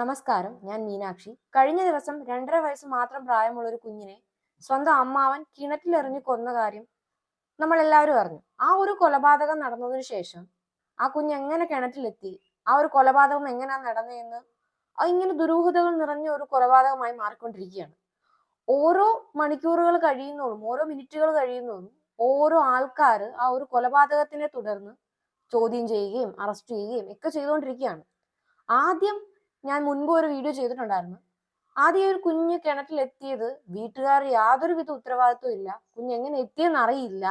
നമസ്കാരം ഞാൻ മീനാക്ഷി. കഴിഞ്ഞ ദിവസം രണ്ടര വയസ്സ് മാത്രം പ്രായമുള്ള ഒരു കുഞ്ഞിനെ സ്വന്തം അമ്മാവൻ കിണറ്റിലെറിഞ്ഞു കൊന്ന കാര്യം നമ്മൾ എല്ലാവരും അറിഞ്ഞു. ആ ഒരു കൊലപാതകം നടന്നതിന് ശേഷം ആ കുഞ്ഞ് എങ്ങനെ കിണറ്റിലെത്തി? ആ ഒരു കൊലപാതകം എങ്ങനെയാ നടന്നതെന്ന് ഇങ്ങനെ ദുരൂഹതകൾ നിറഞ്ഞ ഒരു കൊലപാതകമായി മാറിക്കൊണ്ടിരിക്കുകയാണ്. ഓരോ മണിക്കൂറുകൾ കഴിയുന്നതും ഓരോ മിനിറ്റുകൾ കഴിയുന്നതും ഓരോ ആൾക്കാർ ആ ഒരു കൊലപാതകത്തിനെ തുടർന്ന് ചോദ്യം ചെയ്യുകയും അറസ്റ്റ് ചെയ്യുകയും ഒക്കെ ചെയ്തുകൊണ്ടിരിക്കുകയാണ്. ആദ്യം ഞാൻ മുൻപ് ഒരു വീഡിയോ ചെയ്തിട്ടുണ്ടായിരുന്നു. ആദ്യം ഒരു കുഞ്ഞ് കിണറ്റിലെത്തിയത് വീട്ടുകാർ യാതൊരുവിധ ഉത്തരവാദിത്വം ഇല്ല. കുഞ്ഞ് എങ്ങനെ എത്തിയെന്ന് അറിയില്ല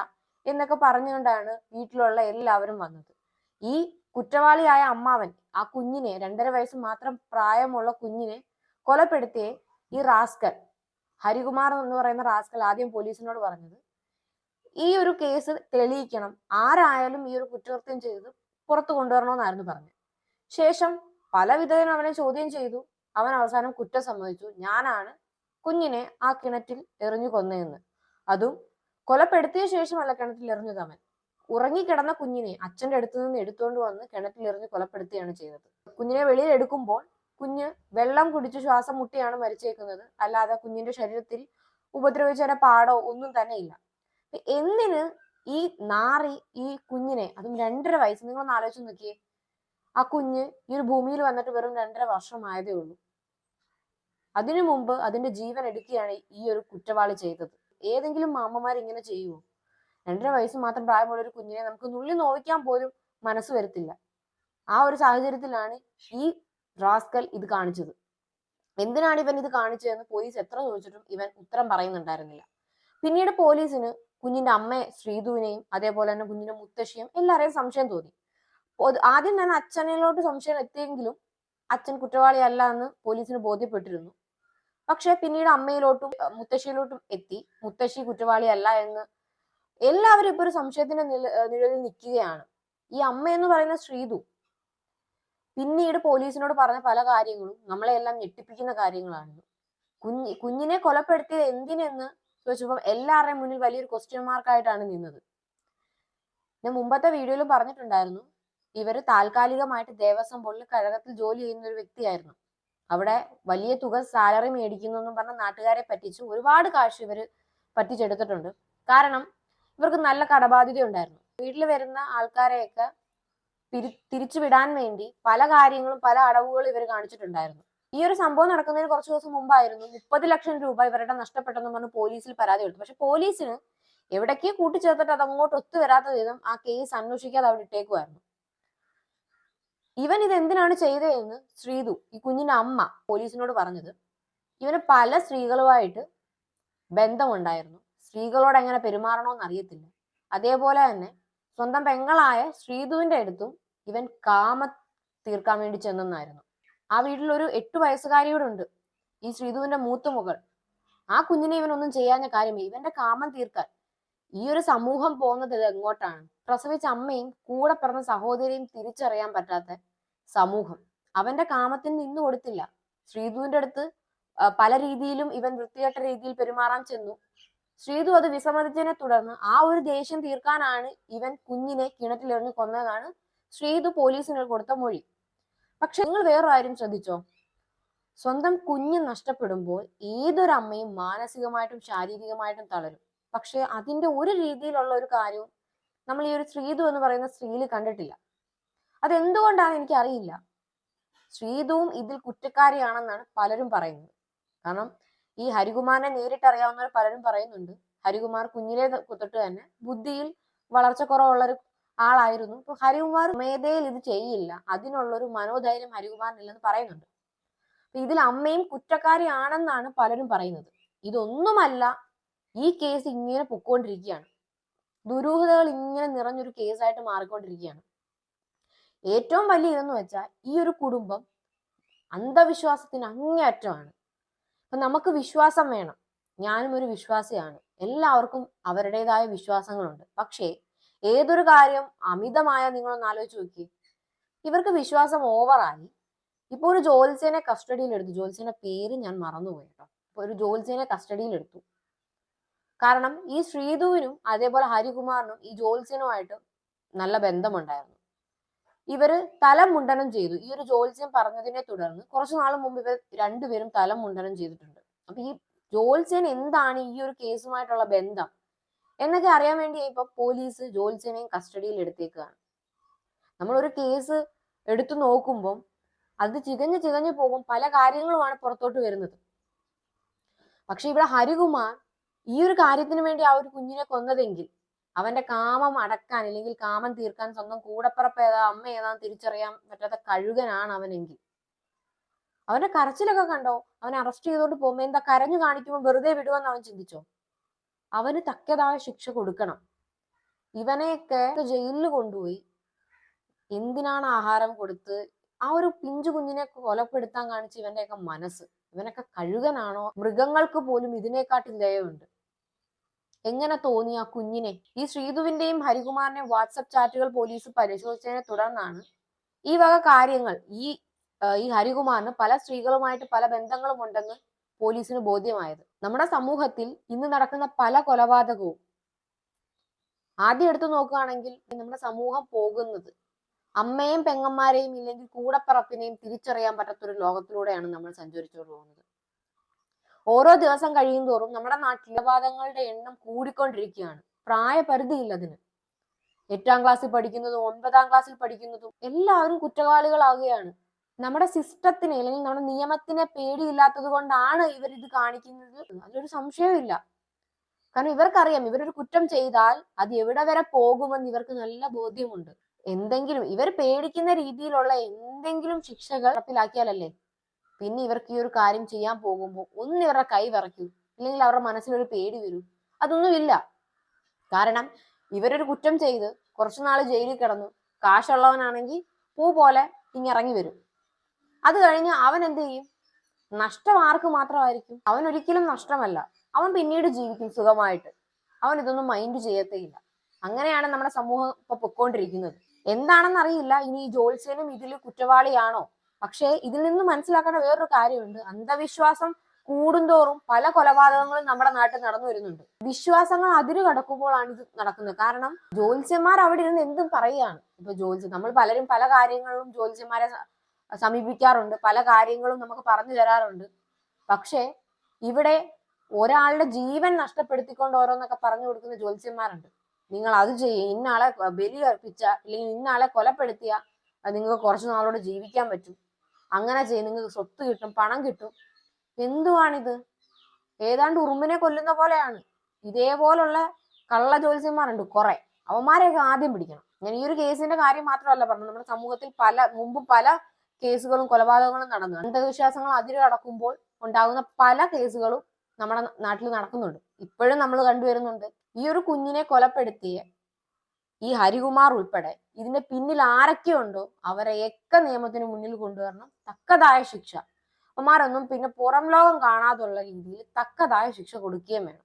എന്നൊക്കെ പറഞ്ഞുകൊണ്ടാണ് വീട്ടിലുള്ള എല്ലാവരും വന്നത്. ഈ കുറ്റവാളിയായ അമ്മാവൻ ആ കുഞ്ഞിനെ രണ്ടര വയസ്സ് മാത്രം പ്രായമുള്ള കുഞ്ഞിനെ കൊലപ്പെടുത്തിയ ഈ റാസ്കൽ ഹരികുമാർ എന്ന് പറയുന്ന റാസ്കൽ ആദ്യം പോലീസിനോട് പറഞ്ഞത് ഈ ഒരു കേസ് തെളിയിക്കണം. ആരായാലും ഈ ഒരു കുറ്റകൃത്യം ചെയ്ത് പുറത്തു കൊണ്ടുവരണമെന്നായിരുന്നു പറഞ്ഞത്. ശേഷം പല വിധത്തിലും അവനെ ചോദ്യം ചെയ്തു. അവൻ അവസാനം കുറ്റം സമ്മതിച്ചു. ഞാനാണ് കുഞ്ഞിനെ ആ കിണറ്റിൽ എറിഞ്ഞു കൊന്നതെന്ന്. അതും കൊലപ്പെടുത്തിയ ശേഷമല്ല കിണറ്റിൽ എറിഞ്ഞത് അവൻ. ഉറങ്ങിക്കിടന്ന കുഞ്ഞിനെ അച്ഛന്റെ അടുത്ത് നിന്ന് എടുത്തുകൊണ്ട് വന്ന് കിണറ്റിൽ എറിഞ്ഞ് കൊലപ്പെടുത്തുകയാണ് ചെയ്തത്. കുഞ്ഞിനെ വെളിയിൽ എടുക്കുമ്പോൾ കുഞ്ഞ് വെള്ളം കുടിച്ച് ശ്വാസം മുട്ടിയാണ് മരിച്ചേക്കുന്നത്. അല്ലാതെ കുഞ്ഞിന്റെ ശരീരത്തിൽ ഉപദ്രവിച്ച പാടോ ഒന്നും തന്നെ ഇല്ല. എന്തിന് ഈ നാറി ഈ കുഞ്ഞിനെ അതും രണ്ടര വയസ്സ് നിങ്ങളൊന്ന് ആലോചിച്ച് നോക്കിയേ ആ കുഞ്ഞ് ഈ ഒരു ഭൂമിയിൽ വന്നിട്ട് വെറും രണ്ടര വർഷമായതേ ഉള്ളൂ. അതിനു മുമ്പ് അതിന്റെ ജീവൻ എടുക്കുകയാണ് ഈ ഒരു കുറ്റവാളി ചെയ്തത്. ഏതെങ്കിലും മാമ്മമാർ ഇങ്ങനെ ചെയ്യുമോ രണ്ടര വയസ്സ് മാത്രം പ്രായമുള്ള ഒരു കുഞ്ഞിനെ നമുക്ക് നുള്ളി നോവിക്കാൻ പോലും മനസ്സ് വരത്തില്ല. ആ ഒരു സാഹചര്യത്തിലാണ് ഈ റാസ്കൽ ഇത് കാണിച്ചത്. എന്തിനാണ് ഇവൻ ഇത് കാണിച്ചതെന്ന് പോലീസ് എത്ര ചോദിച്ചിട്ടും ഇവൻ ഉത്തരം പറയുന്നുണ്ടായിരുന്നില്ല. പിന്നീട് പോലീസിന് കുഞ്ഞിന്റെ അമ്മയെ ശ്രീധുവിനെയും അതേപോലെ തന്നെ കുഞ്ഞിന്റെ മുത്തശ്ശിയും എല്ലാവരെയും സംശയം തോന്നി. ആദ്യം തന്നെ അച്ഛനിലോട്ട് സംശയം എത്തിയെങ്കിലും അച്ഛൻ കുറ്റവാളിയല്ല എന്ന് പോലീസിന് ബോധ്യപ്പെട്ടിരുന്നു. പക്ഷെ പിന്നീട് അമ്മയിലോട്ടും മുത്തശ്ശിയിലോട്ടും എത്തി. മുത്തശ്ശി കുറ്റവാളിയല്ല എന്ന് എല്ലാവരും ഇപ്പൊ ഒരു സംശയത്തിന്റെ നില നിഴലിൽ നിൽക്കുകയാണ്. ഈ അമ്മ എന്ന് പറയുന്ന ശ്രീതു പിന്നീട് പോലീസിനോട് പറഞ്ഞ പല കാര്യങ്ങളും നമ്മളെ എല്ലാം ഞെട്ടിപ്പിക്കുന്ന കാര്യങ്ങളാണ് കുഞ്ഞ് കുഞ്ഞിനെ കൊലപ്പെടുത്തിയത് എന്തിനെന്ന് ചോദിച്ചപ്പോൾ എല്ലാവരുടെയും മുന്നിൽ വലിയൊരു ക്വസ്റ്റ്യൻ മാർക്കായിട്ടാണ് നിന്നത്. ഞാൻ മുമ്പത്തെ വീഡിയോയിലും പറഞ്ഞിട്ടുണ്ടായിരുന്നു. ഇവർ താൽക്കാലികമായിട്ട് ദേവസ്വം ബോർഡിൽ കഴകത്തിൽ ജോലി ചെയ്യുന്ന ഒരു വ്യക്തിയായിരുന്നു. അവിടെ വലിയ തുക സാലറി മേടിക്കുന്നു എന്നും പറഞ്ഞ നാട്ടുകാരെ പറ്റിച്ച് ഒരുപാട് കാശ് ഇവർ പറ്റിച്ചെടുത്തിട്ടുണ്ട്. കാരണം ഇവർക്ക് നല്ല കടബാധ്യത ഉണ്ടായിരുന്നു. വീട്ടിൽ വരുന്ന ആൾക്കാരെയൊക്കെ പിരി തിരിച്ചു വിടാൻ വേണ്ടി പല കാര്യങ്ങളും പല അടവുകളും ഇവർ കാണിച്ചിട്ടുണ്ടായിരുന്നു. ഈ ഒരു സംഭവം നടക്കുന്നതിന് കുറച്ച് ദിവസം മുമ്പായിരുന്നു മുപ്പത് ലക്ഷം രൂപ ഇവരുടെ നഷ്ടപ്പെട്ടെന്ന് പറഞ്ഞ് പോലീസിൽ പരാതി കൊടുത്തു. പക്ഷെ പോലീസിന് എവിടേക്ക് കൂട്ടിച്ചേർത്തിട്ട് അത് അങ്ങോട്ട് ഒത്തുവരാത്ത വിധം ആ കേസ് അന്വേഷിക്കാതെ അവിടെ ഇട്ടേക്കുമായിരുന്നു ഇവൻ ഇത് എന്തിനാണ് ചെയ്തതെന്ന് ശ്രീതു ഈ കുഞ്ഞിന്റെ അമ്മ പോലീസിനോട് പറഞ്ഞത്. ഇവന് പല സ്ത്രീകളുമായിട്ട് ബന്ധമുണ്ടായിരുന്നു. സ്ത്രീകളോട് എങ്ങനെ പെരുമാറണമെന്ന് അറിയത്തില്ല. അതേപോലെ തന്നെ സ്വന്തം പെങ്ങളായ ശ്രീതുവിന്റെ അടുത്തും ഇവൻ കാമ തീർക്കാൻ വേണ്ടി ചെന്നെന്നായിരുന്നു. ആ വീട്ടിൽ ഒരു എട്ടു വയസ്സുകാരിയോടുണ്ട് ഈ ശ്രീതുവിന്റെ മൂത്തുമകൾ. ആ കുഞ്ഞിനെ ഇവനൊന്നും ചെയ്യാഞ്ഞ കാര്യമേ ഇവന്റെ കാമം തീർക്കാൻ ഈ ഒരു സമൂഹം പോകുന്നത് എങ്ങോട്ടാണ്? പ്രസവിച്ച അമ്മയും കൂടെ പിറന്ന സഹോദരിയും തിരിച്ചറിയാൻ പറ്റാത്ത സമൂഹം. അവന്റെ കാമത്തിന് നിന്ന് കൊടുത്തില്ല. ശ്രീധുവിന്റെ അടുത്ത് പല രീതിയിലും ഇവൻ വൃത്തികെട്ട രീതിയിൽ പെരുമാറാൻ ചെന്നു. ശ്രീധു അത് വിസമ്മതിച്ചതിനെ തുടർന്ന് ആ ഒരു ദേഷ്യം തീർക്കാനാണ് ഇവൻ കുഞ്ഞിനെ കിണറ്റിലെറിഞ്ഞു കൊന്നതാണ് ശ്രീധു പോലീസിന് കൊടുത്ത മൊഴി. പക്ഷെ നിങ്ങൾ വേറൊരു കാര്യം ശ്രദ്ധിച്ചോ? സ്വന്തം കുഞ്ഞ് നഷ്ടപ്പെടുമ്പോൾ ഏതൊരമ്മയും മാനസികമായിട്ടും ശാരീരികമായിട്ടും തളരും. പക്ഷെ അതിന്റെ ഒരു രീതിയിലുള്ള ഒരു കാര്യവും നമ്മൾ ഈ ഒരു ശ്രീതു എന്ന് പറയുന്ന സ്ത്രീയിൽ കണ്ടിട്ടില്ല. അതെന്തുകൊണ്ടാണ് എനിക്ക് അറിയില്ല ശ്രീതുവും ഇതിൽ കുറ്റക്കാരിയാണെന്നാണ് പലരും പറയുന്നത്. കാരണം ഈ ഹരികുമാറിനെ നേരിട്ട് അറിയാവുന്നവർ പലരും പറയുന്നുണ്ട്. ഹരികുമാർ കുഞ്ഞിലെ തൊട്ട് തന്നെ ബുദ്ധിയിൽ വളർച്ച കുറവുള്ള ഒരു ആളായിരുന്നു. ഇപ്പൊ ഹരികുമാർ മേധയിൽ ഇത് ചെയ്യില്ല. അതിനുള്ളൊരു മനോധൈര്യം ഹരികുമാറിനില്ലെന്ന് പറയുന്നുണ്ട്. ഇതിൽ അമ്മയും കുറ്റക്കാരിയാണെന്നാണ് പലരും പറയുന്നത്. ഇതൊന്നുമല്ല ഈ കേസ് ഇങ്ങനെ പൊക്കോണ്ടിരിക്കുകയാണ് ദുരൂഹതകൾ ഇങ്ങനെ നിറഞ്ഞൊരു കേസായിട്ട് മാറിക്കൊണ്ടിരിക്കുകയാണ് ഏറ്റവും വലിയ ഇതെന്ന് വെച്ചാൽ ഈ ഒരു കുടുംബം അന്ധവിശ്വാസത്തിന് അങ്ങേയറ്റമാണ്. അപ്പൊ നമുക്ക് വിശ്വാസം വേണം. ഞാനും ഒരു വിശ്വാസിയാണ്. എല്ലാവർക്കും അവരുടേതായ വിശ്വാസങ്ങളുണ്ട്. പക്ഷേ ഏതൊരു കാര്യം അമിതമായ നിങ്ങളൊന്ന് ആലോചിച്ച് നോക്കി. ഇവർക്ക് വിശ്വാസം ഓവറായി ഇപ്പൊ ഒരു ജോത്സ്യനെ കസ്റ്റഡിയിലെടുത്തു ജോത്സ്യന്റെ പേര് ഞാൻ മറന്നുപോയി കേട്ടോ. ഒരു ജോത്സ്യനെ കസ്റ്റഡിയിൽ എടുത്തു കാരണം ഈ ശ്രീധുവിനും അതേപോലെ ഹരികുമാറിനും ഈ ജോത്സ്യനുമായിട്ട് നല്ല ബന്ധമുണ്ടായിരുന്നു. ഇവർ തലം മുണ്ടനം ചെയ്തു. ഈ ഒരു ജോത്സ്യം പറഞ്ഞതിനെ തുടർന്ന് കുറച്ചു നാൾ മുമ്പ് ഇവർ രണ്ടുപേരും തലം മുണ്ടനം ചെയ്തിട്ടുണ്ട്. അപ്പൊ ഈ ജോത്സ്യൻ എന്താണ് ഈ ഒരു കേസുമായിട്ടുള്ള ബന്ധം എന്നൊക്കെ അറിയാൻ വേണ്ടി ഇപ്പൊ പോലീസ് ജോത്സ്യനെയും കസ്റ്റഡിയിൽ എടുത്തേക്കാണ്. നമ്മൾ ഒരു കേസ് എടുത്തു നോക്കുമ്പോൾ അത് ചികഞ്ഞ് ചികഞ്ഞു പോകും. പല കാര്യങ്ങളുമാണ് പുറത്തോട്ട് വരുന്നത്. പക്ഷെ ഇവിടെ ഹരികുമാർ ഈ ഒരു കാര്യത്തിന് വേണ്ടി ആ ഒരു കുഞ്ഞിനെ കൊന്നതെങ്കിൽ അവന്റെ കാമം അടക്കാൻ അല്ലെങ്കിൽ കാമം തീർക്കാൻ സ്വന്തം കൂടപ്പുറപ്പ് ഏതാ അമ്മ ഏതാന്ന് തിരിച്ചറിയാൻ പറ്റാത്ത കഴുകനാണ് അവനെങ്കിൽ. അവന്റെ കരച്ചിലൊക്കെ കണ്ടോ? അവനെ അറസ്റ്റ് ചെയ്തോണ്ട് പോകുമ്പോ എന്താ കരഞ്ഞു കാണിക്കുമ്പോൾ വെറുതെ വിടുമെന്ന് അവൻ ചിന്തിച്ചോ? അവന് തക്കതായ ശിക്ഷ കൊടുക്കണം. ഇവനെയൊക്കെ ജയിലിൽ കൊണ്ടുപോയി എന്തിനാണ് ആഹാരം കൊടുത്ത് ആ ഒരു പിഞ്ചു കുഞ്ഞിനെ കൊലപ്പെടുത്താൻ കാണിച്ച് ഇവന്റെയൊക്കെ മനസ്സ്. ഇവനൊക്കെ കഴുകനാണോ? മൃഗങ്ങൾക്ക് പോലും ഇതിനെക്കാട്ടിൽ ദയവുണ്ട്. എങ്ങനെ തോന്നി ആ കുഞ്ഞിനെ? ഈ ശ്രീധുവിന്റെയും ഹരികുമാറിന്റെയും വാട്സപ്പ് ചാറ്റുകൾ പോലീസ് പരിശോധിച്ചതിനെ തുടർന്നാണ് ഈ വക കാര്യങ്ങൾ ഈ ഈ ഹരികുമാറിന് പല സ്ത്രീകളുമായിട്ട് പല ബന്ധങ്ങളും ഉണ്ടെന്ന് പോലീസിന് ബോധ്യമായത്. നമ്മുടെ സമൂഹത്തിൽ ഇന്ന് നടക്കുന്ന പല കൊലപാതകവും ആദ്യം എടുത്തു നോക്കുകയാണെങ്കിൽ നമ്മുടെ സമൂഹം പോകുന്നത് അമ്മയും പെങ്ങന്മാരെയും ഇല്ലെങ്കിൽ കൂടപ്പറപ്പിനെയും തിരിച്ചറിയാൻ പറ്റാത്തൊരു ലോകത്തിലൂടെയാണ് നമ്മൾ സഞ്ചരിച്ചു പോകുന്നത്. ഓരോ ദിവസം കഴിയും തോറും നമ്മുടെ നാട്ടിൽ കൊലപാതകങ്ങളുടെ എണ്ണം കൂടിക്കൊണ്ടിരിക്കുകയാണ്. പ്രായപരിധിയില്ല അതിന് എട്ടാം ക്ലാസ്സിൽ പഠിക്കുന്നതും ഒൻപതാം ക്ലാസ്സിൽ പഠിക്കുന്നതും എല്ലാവരും കുറ്റവാളികളാവുകയാണ്. നമ്മുടെ സിസ്റ്റത്തിനെ അല്ലെങ്കിൽ നമ്മുടെ നിയമത്തിനെ പേടിയില്ലാത്തത് കൊണ്ടാണ് ഇവർ ഇത് കാണിക്കുന്നത്. അതിലൊരു സംശയമില്ല കാരണം ഇവർക്കറിയാം ഇവരൊരു കുറ്റം ചെയ്താൽ അത് എവിടെ വരെ പോകുമെന്ന് ഇവർക്ക് നല്ല ബോധ്യമുണ്ട്. എന്തെങ്കിലും ഇവർ പേടിക്കുന്ന രീതിയിലുള്ള എന്തെങ്കിലും ശിക്ഷകൾ നടപ്പിലാക്കിയാലല്ലേ പിന്നെ ഇവർക്ക് ഈ ഒരു കാര്യം ചെയ്യാൻ പോകുമ്പോൾ ഒന്ന് ഇവരുടെ കൈ വിറയ്ക്കൂ. അല്ലെങ്കിൽ അവരുടെ മനസ്സിലൊരു പേടി വരൂ. അതൊന്നുമില്ല. കാരണം ഇവരൊരു കുറ്റം ചെയ്ത് കുറച്ചു നാൾ ജയിലിൽ കിടന്നു. കാശുള്ളവനാണെങ്കിൽ പൂ പോലെ ഇങ്ങിറങ്ങി വരും. അത് കഴിഞ്ഞ് അവൻ എന്ത് ചെയ്യും? നഷ്ടം ആർക്ക് മാത്രമായിരിക്കും? അവൻ ഒരിക്കലും നഷ്ടമല്ല. അവൻ പിന്നീട് ജീവിക്കും സുഖമായിട്ട്. അവൻ ഇതൊന്നും മൈൻഡ് ചെയ്യത്തേയില്ല. അങ്ങനെയാണ് നമ്മുടെ സമൂഹം ഇപ്പൊ പൊക്കോണ്ടിരിക്കുന്നത്. എന്താണെന്ന് അറിയില്ല ഇനി ഈ ജോത്സ്യനും ഇതിൽ കുറ്റവാളിയാണോ? പക്ഷേ ഇതിൽ നിന്ന് മനസ്സിലാക്കേണ്ട വേറൊരു കാര്യമുണ്ട്. അന്ധവിശ്വാസം കൂടുന്തോറും പല കൊലപാതകങ്ങളും നമ്മുടെ നാട്ടിൽ നടന്നു വരുന്നുണ്ട്. വിശ്വാസങ്ങൾ അതിര് കടക്കുമ്പോഴാണ് ഇത് നടക്കുന്നത്. കാരണം ജ്യോത്സ്യന്മാർ അവിടെ ഇരുന്ന് എന്തും പറയുകയാണ്. ഇപ്പൊ ജ്യോത്സ്യം നമ്മൾ പലരും പല കാര്യങ്ങളും ജ്യോത്സ്യന്മാരെ സമീപിക്കാറുണ്ട്. പല കാര്യങ്ങളും നമുക്ക് പറഞ്ഞു തരാറുണ്ട്. പക്ഷേ ഇവിടെ ഒരാളുടെ ജീവൻ നഷ്ടപ്പെടുത്തിക്കൊണ്ട് ഓരോന്നൊക്കെ പറഞ്ഞു കൊടുക്കുന്ന ജ്യോത്സ്യന്മാരുണ്ട്. നിങ്ങൾ അത് ചെയ്യും. ഇന്നാളെ ബലി അർപ്പിച്ച അല്ലെങ്കിൽ ഇന്നാളെ കൊലപ്പെടുത്തിയ നിങ്ങൾക്ക് കുറച്ചു നാളോട് ജീവിക്കാൻ പറ്റും. അങ്ങനെ ചെയ്യും. നിങ്ങൾക്ക് സ്വത്ത് കിട്ടും പണം കിട്ടും. എന്തുവാണിത്? ഏതാണ്ട് ഉറുമ്പിനെ കൊല്ലുന്ന പോലെയാണ്. ഇതേപോലുള്ള കള്ള ജ്യോത്സ്യന്മാരുണ്ട് കുറെ. അവന്മാരെയൊക്കെ ആദ്യം പിടിക്കണം. ഞാൻ ഈ ഒരു കേസിന്റെ കാര്യം മാത്രമല്ല പറഞ്ഞു നമ്മുടെ സമൂഹത്തിൽ പല മുമ്പ് പല കേസുകളും കൊലപാതകങ്ങളും നടന്നു. അന്ധവിശ്വാസങ്ങൾ അതിര് കടക്കുമ്പോൾ ഉണ്ടാകുന്ന പല കേസുകളും നമ്മുടെ നാട്ടിൽ നടക്കുന്നുണ്ട്. ഇപ്പോഴും നമ്മൾ കണ്ടുവരുന്നുണ്ട്. ഈ ഒരു കുഞ്ഞിനെ കൊലപ്പെടുത്തിയ ഈ ഹരികുമാർ ഉൾപ്പെടെ ഇതിന്റെ പിന്നിൽ ആരൊക്കെയുണ്ടോ അവരെയൊക്കെ നിയമത്തിന് മുന്നിൽ കൊണ്ടുവരണം. തക്കതായ ശിക്ഷ. അവന്മാരൊന്നും പിന്നെ പുറം ലോകം കാണാതുള്ള രീതിയിൽ തക്കതായ ശിക്ഷ കൊടുക്കുകയും വേണം.